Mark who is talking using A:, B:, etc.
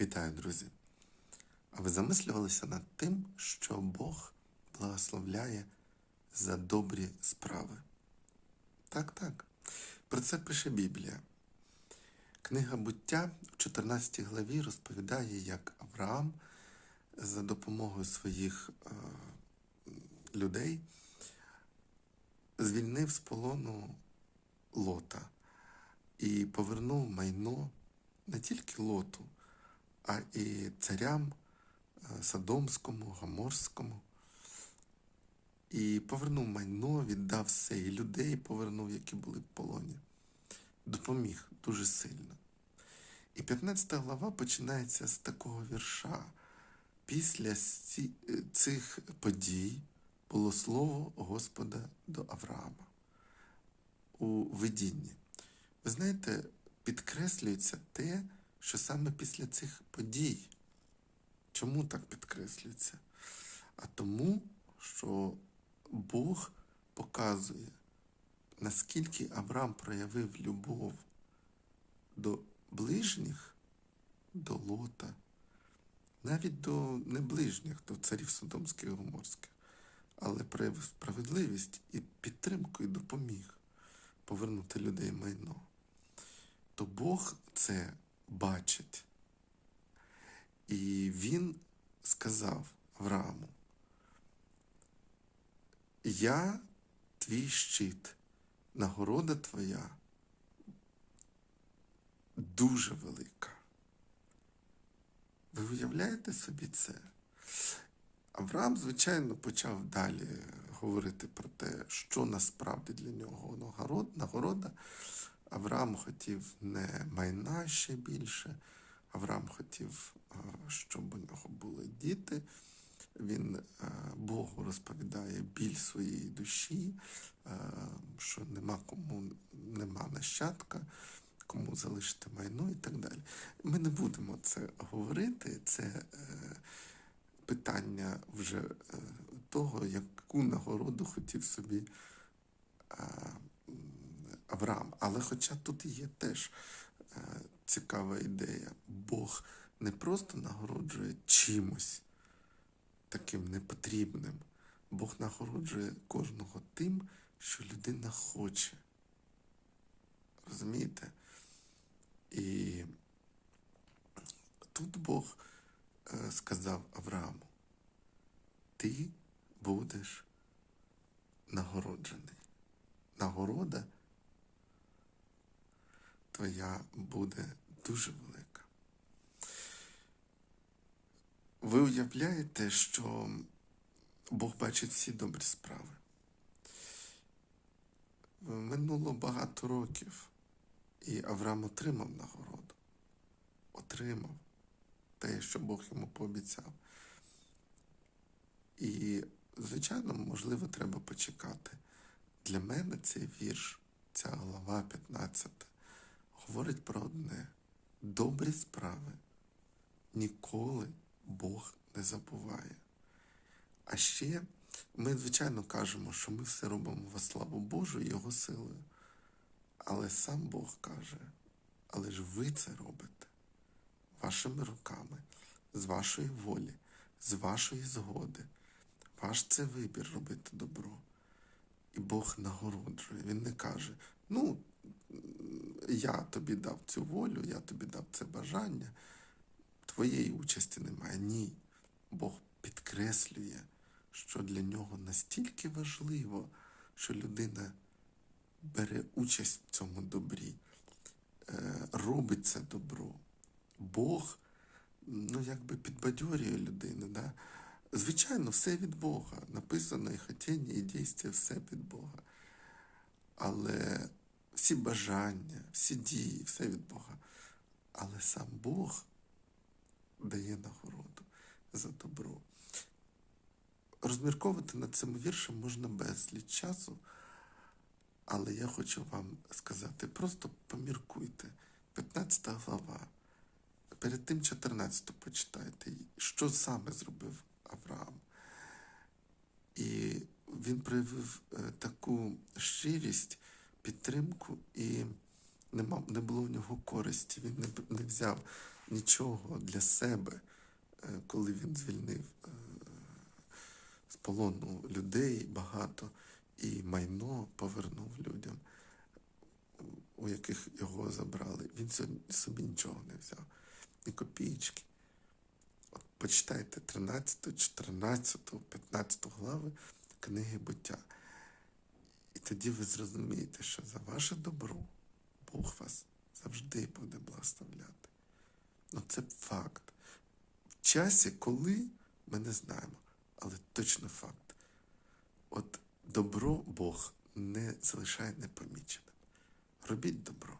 A: Вітаю, друзі! А ви замислювалися над тим, що Бог благословляє за добрі справи? Так, так. Про це пише Біблія. Книга буття в 14 главі розповідає, як Авраам за допомогою своїх е, людей звільнив з полону Лота і повернув майно не тільки Лоту, а і царям е, Содомському, Гоморському. І повернув майно, віддав все, і людей повернув, які були в полоні. Допоміг дуже сильно. І 15 глава починається з такого вірша. Після е, цих подій було слово Господа до Авраама у видінні. Ви знаєте, підкреслюється те, що саме після цих подій. Чому так підкреслюється? А тому, що Бог показує, наскільки Авраам проявив любов до ближніх, до Лота, навіть до неближніх, до царів Содомських і Гоморських, але проявив справедливість і підтримку, і допоміг повернути людей майно. То Бог це бачить. І він сказав Аврааму, я твій щит, нагорода твоя дуже велика. Ви уявляєте собі це? Авраам, звичайно, почав далі говорити про те, що насправді для нього нагорода. Авраам хотів не майна ще більше. Авраам хотів, е, щоб у нього були діти. Він е, Богу розповідає біль своєї душі, е, що нема кому нема нащадка, кому залишити майно і так далі. Ми не будемо це говорити. Це питання вже того, яку нагороду хотів собі Авраам. Але хоча тут є теж е, цікава ідея, Бог не просто нагороджує чимось таким непотрібним, Бог нагороджує кожного тим, що людина хоче. Розумієте? І тут Бог е, сказав Аврааму, ти будеш нагороджений. Нагорода твоя буде дуже велика. Ви уявляєте, що Бог бачить всі добрі справи. Минуло багато років, і Авраам отримав нагороду. Отримав те, що Бог йому пообіцяв. І, звичайно, можливо, треба почекати. Для мене цей вірш, ця глава 15, говорить про одне: добрі справи ніколи Бог не забуває. А ще ми, звичайно, кажемо, що ми все робимо во славу Божу і Його силою. Але сам Бог каже, але ж ви це робите вашими руками, з вашої волі, з вашої згоди. Ваш це вибір робити добро. І Бог нагороджує. Він не каже: ну, я тобі дав цю волю, я тобі дав це бажання, твоєї участі немає. Ні. Бог підкреслює, що для нього настільки важливо, що людина бере участь в цьому добрі, е, робить це добро. Бог ну, якби підбадьорює людину. Да? Звичайно, все від Бога. Написано і хотіння, і дійство, все від Бога. Але всі бажання, всі дії, все від Бога. Але сам Бог дає нагороду за добро. Розмірковувати над цим віршем можна безліч часу, але я хочу вам сказати, просто поміркуйте. 15 глава. Перед тим 14 почитайте, що саме зробив Авраам. І він проявив е, таку щирість, підтримку, і нема, не було в нього користі. Він не, не взяв нічого для себе, е, коли він звільнив е, з полону людей багато і майно повернув людям, у яких його забрали. Він собі- нічого не взяв. Ні копійки. Почитайте 13, 14, 15 глави книги буття. Тоді ви зрозумієте, що за ваше добро Бог вас завжди буде благословляти. Ну це факт. В часі, коли ми не знаємо, але точно факт. От добро Бог не залишає непоміченим. Робіть добро.